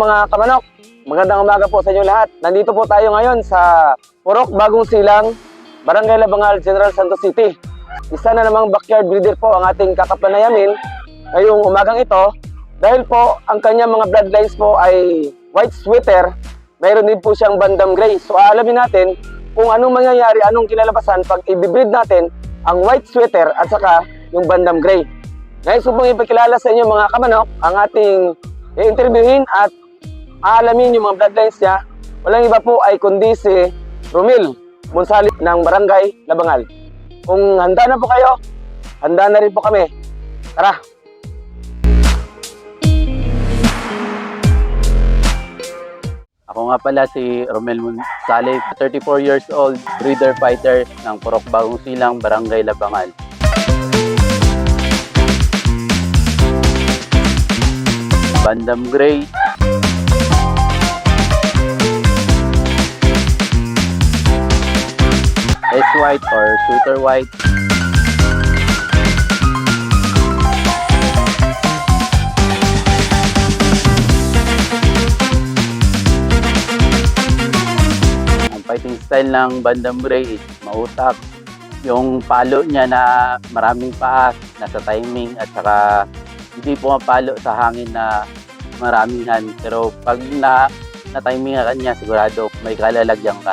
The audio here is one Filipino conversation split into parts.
Mga kamanok, magandang umaga po sa inyo lahat. Nandito po tayo ngayon sa Purok Bagong Silang, Barangay Labangal, General Santos City. Isa na namang backyard breeder po ang ating kakapanayamin ngayong umagang ito dahil po ang kanyang mga bloodlines po ay white sweater, mayroon din po siyang bandam gray. So aalamin natin kung anong mangyayari, anong kinalabasan pag i-breed natin ang white sweater at saka yung bandam gray. Ngayon so pong ipakilala sa inyo mga kamanok ang ating i-interviewin at aalamin yung mga bloodlines niya. Walang iba po ay kundi si Romil Monsalit ng Barangay Labangal. Kung handa na po kayo, handa na rin po kami. Tara! Ako nga pala si Romel Gonzalez, 34 years old, breeder fighter ng Purok Bagong Silang, Barangay Labangal. Bandam Gray, S-White or Shooter White, Ang fighting style ng Bandam Gray is mautak. Yung palo niya na maraming paa, nasa timing at saka hindi pumapalo sa hangin na maramihan. Pero pag na na timing ka niya, sigurado may kalalagyan ka.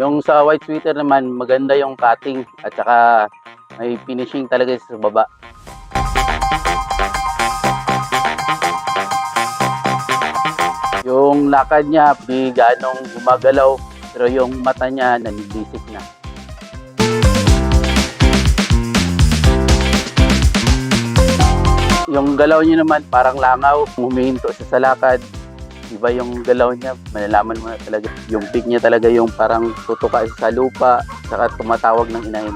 Yung sa white sweater naman, maganda yung cutting at saka may finishing talaga sa baba. Yung lakad niya, di ganong gumagalaw, pero yung mata niya nanibisik na. Yung galaw niya naman parang langaw, humihinto siya sa lakad. Iba yung galaw niya, malalaman mo na talaga. Yung pig niya talaga yung parang tutuka sa lupa, saka tumatawag ng inahin.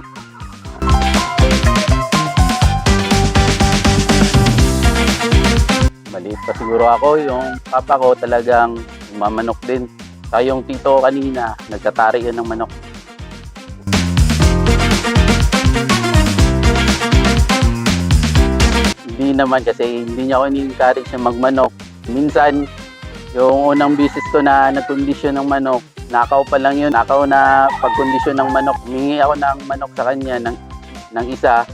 Maliit pa siguro ako, yung papa ko talagang mamanok din. Saka yung tito kanina, nagtatari yun ng manok. Hindi naman kasi hindi niya ako ini-encourage na magmanok. Minsan, yung unang bisis ko na nagkondisyon ng manok, nakaw pa lang yun. Nakaw na pagkondisyon ng manok. Mingi ako ng manok sa kanya ng, ng isa.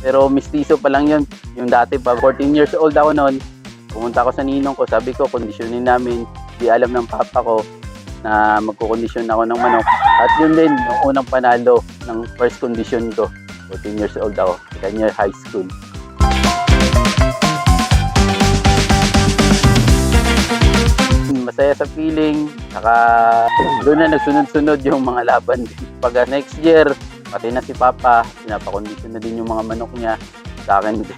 Pero mistiso pa lang yun. Yung dati pa, 14 years old ako noon. Pumunta ako sa ninong ko, sabi ko, kondisyonin namin. Di alam ng papa ko na magkukondisyon ako ng manok. At yun din, yung unang panalo ng first condition ko. 14 years old ako, second year high school. Sa feeling, saka doon na nagsunod-sunod yung mga laban din. Pag next year, pati na si Papa, pinapakondisyon na din yung mga manok niya sa akin din.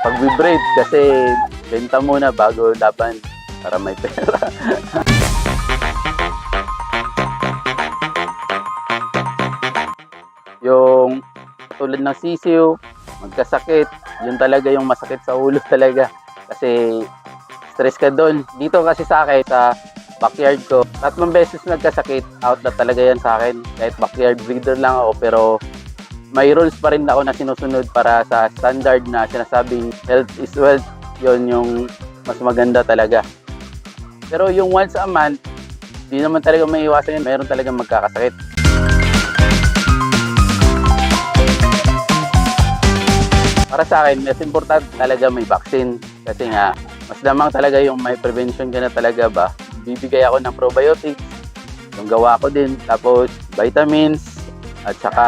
Pag vibrate kasi benta muna bago laban para may pera. yung tulad ng sisiw, magkasakit, yun talaga yung masakit sa ulo talaga. Kasi stress ka doon. Dito kasi sa akin, sa backyard ko, tatlong beses nagkasakit, out na talaga yan sa akin. Kahit backyard breeder lang ako, pero may rules pa rin ako na sinusunod para sa standard na sinasabing health is wealth. Yun yung mas maganda talaga. Pero yung once a month, di naman talaga may iwasan yun. Meron talaga magkakasakit. Para sa akin, mas important talaga may vaccine. Kasi nga, mas lamang talaga yung may prevention ka na talaga ba. Bibigay ako ng probiotics, yung gawa ko din. Tapos, vitamins, at saka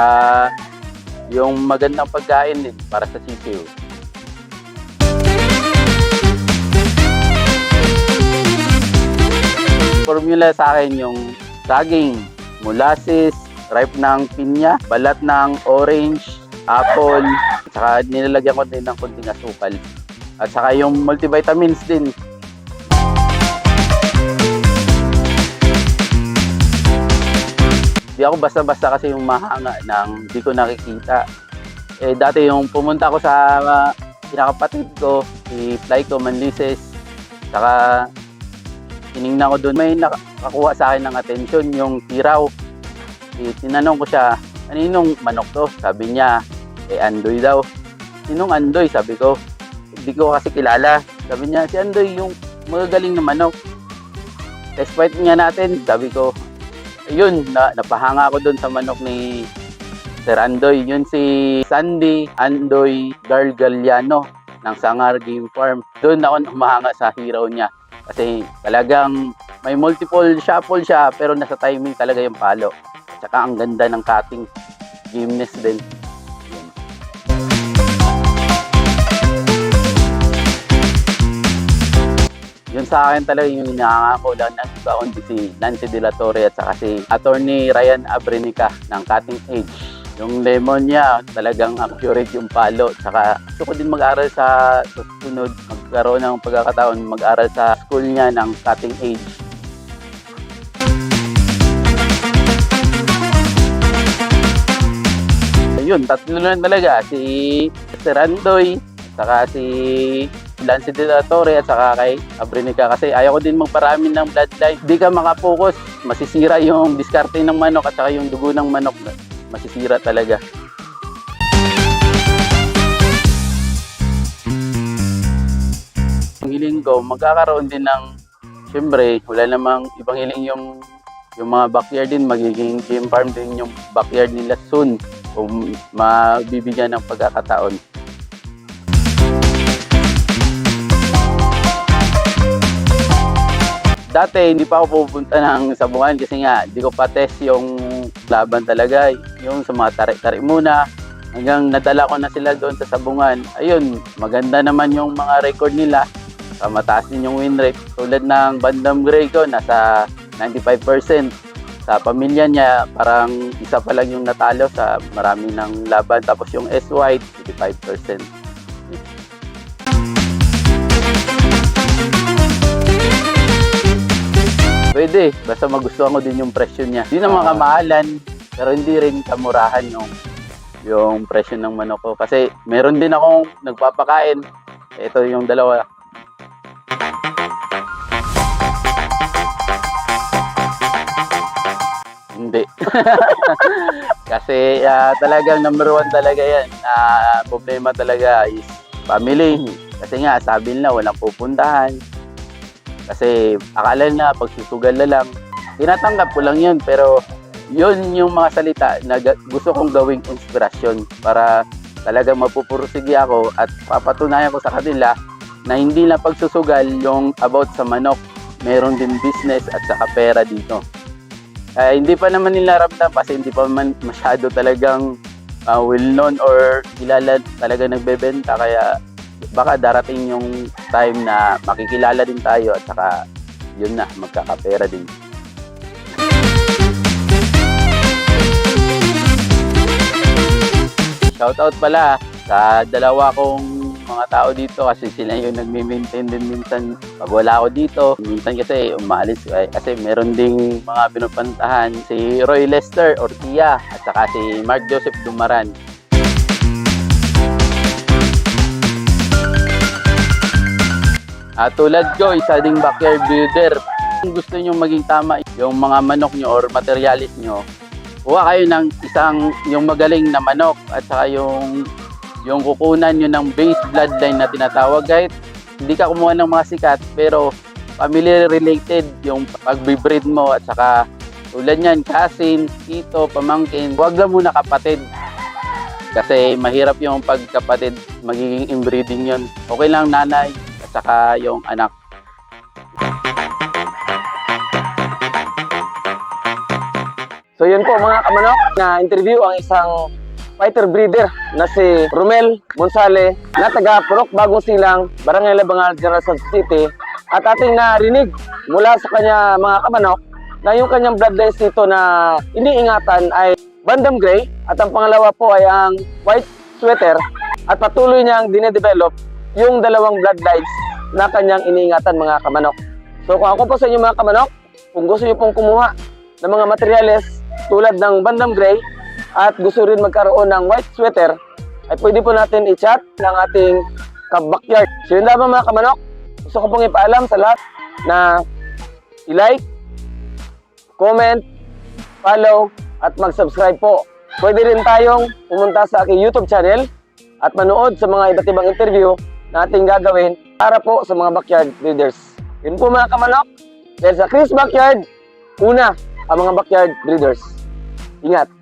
yung magandang pagkain din para sa sisiw. Formula sa akin yung saging, molasses, ripe ng pinya, balat ng orange, apple, saka nilalagyan ko din ng konting asukal. At saka yung multivitamins din. Di ako basta-basta kasi yung mahanga ng di ko nakikita. Eh dati yung pumunta ko sa uh, kinakapatid ko, si Flyco Manlises, saka tiningnan ko doon, may nakakuha sa akin ng atensyon, yung tiraw. Eh, tinanong ko siya, aninong manok to? Sabi niya, eh Andoy daw. Sinong Andoy? Sabi ko, hindi ko kasi kilala. Sabi niya, si Andoy yung magagaling na manok. Test fight nga natin. Sabi ko, yun, na, napahanga ako doon sa manok ni Sir Andoy. Yun si Sandy Andoy Gargaliano ng Sangar Game Farm. Doon ako humahanga sa hero niya. Kasi talagang may multiple shuffle siya pero nasa timing talaga yung palo. At saka ang ganda ng cutting. Gameness din. Sa akin talaga yung nakakako lang ng kundi si Nancy De La Torre at saka si Attorney Ryan Abrenica ng Cutting Edge. Yung lemon niya, talagang accurate yung palo. Saka gusto ko din mag-aral sa susunod, magkaroon ng pagkakataon, mag-aral sa school niya ng Cutting Edge. Yun, tatlo lang talaga. Si Sir Andoy, saka si Lance de la Torre at saka kay Abrenica kasi ayaw ko din magparami ng bloodline. Hindi ka makapokus, masisira yung diskarte ng manok at saka yung dugo ng manok. Masisira talaga. Ang hiling ko, magkakaroon din ng, syempre, wala namang ibang hiling yung yung mga backyard din, magiging game farm din yung backyard nila soon kung mabibigyan ng pagkakataon. Dati hindi pa ako pupunta ng sabungan kasi nga hindi ko pa test yung laban talaga. Yung sa mga tarik-tarik muna hanggang nadala ko na sila doon sa sabungan. Ayun, maganda naman yung mga record nila. Mataas din yung win rate. Tulad ng Bandam Gray ko, nasa 95%. Sa pamilya niya, parang isa pa lang yung natalo sa marami ng laban. Tapos yung S-White, 85%. Pwede, basta magustuhan ko din yung presyo niya. Hindi naman kamahalan, pero hindi rin kamurahan yung yung presyo ng manok ko. Kasi meron din akong nagpapakain. Ito yung dalawa. Hindi. Kasi ah, talagang number one talaga yan. Ah, problema talaga is family. Kasi nga, sabi nila walang pupuntahan. Kasi akala na pagsusugal na lang. Tinatanggap ko lang yun pero yun yung mga salita na gusto kong gawing inspirasyon para talagang mapupursige ako at papatunayan ko sa kanila na hindi lang pagsusugal yung about sa manok. Meron din business at saka pera dito. Kaya hindi pa naman nila ramdam kasi hindi pa man masyado talagang uh, well known or kilala talaga nagbebenta kaya baka darating yung time na makikilala din tayo at saka yun na magkakapera din. Shoutout pala sa dalawa kong mga tao dito kasi sila yung nagme-maintain din minsan pag wala ako dito. Minsan kasi umalis eh, kasi meron ding mga pinupuntahan si Roy Lester Ortia at saka si Mark Joseph Dumaran. At tulad ko, isa ding backyard builder. Kung gusto nyo maging tama yung mga manok nyo or materialis nyo, kuha kayo ng isang yung magaling na manok at saka yung yung kukunan nyo ng base bloodline na tinatawag. Kahit hindi ka kumuha ng mga sikat pero family related yung pagbibreed mo at saka tulad niyan cousin, tito, pamangkin huwag lang muna kapatid. Kasi mahirap yung pagkapatid magiging inbreeding yon okay lang nanay saka yung anak. So yun po mga kamanok, na interview ang isang fighter breeder na si Romel Monsale na taga Purok Bagong Silang, Barangay Labangal, General Santos City. At ating narinig mula sa kanya mga kamanok na yung kanyang bloodlines dito na iniingatan ay Bandam Gray. At ang pangalawa po ay ang White Sweater. At patuloy niyang dinedevelop yung dalawang bloodlines na kanyang iniingatan mga kamanok. So kung ako po sa inyo mga kamanok, kung gusto niyo pong kumuha ng mga materyales tulad ng Bandam Gray at gusto rin magkaroon ng white sweater, ay pwede po natin i-chat ng ating ka-backyard. So yun mga kamanok, gusto ko pong ipaalam sa lahat na i-like, comment, follow, at mag-subscribe po. Pwede rin tayong pumunta sa aking YouTube channel at manood sa mga iba't ibang interview na ating gagawin para po sa mga backyard breeders. Yun po mga kamanok, dahil sa Chris Backyard, una ang mga backyard breeders. Ingat!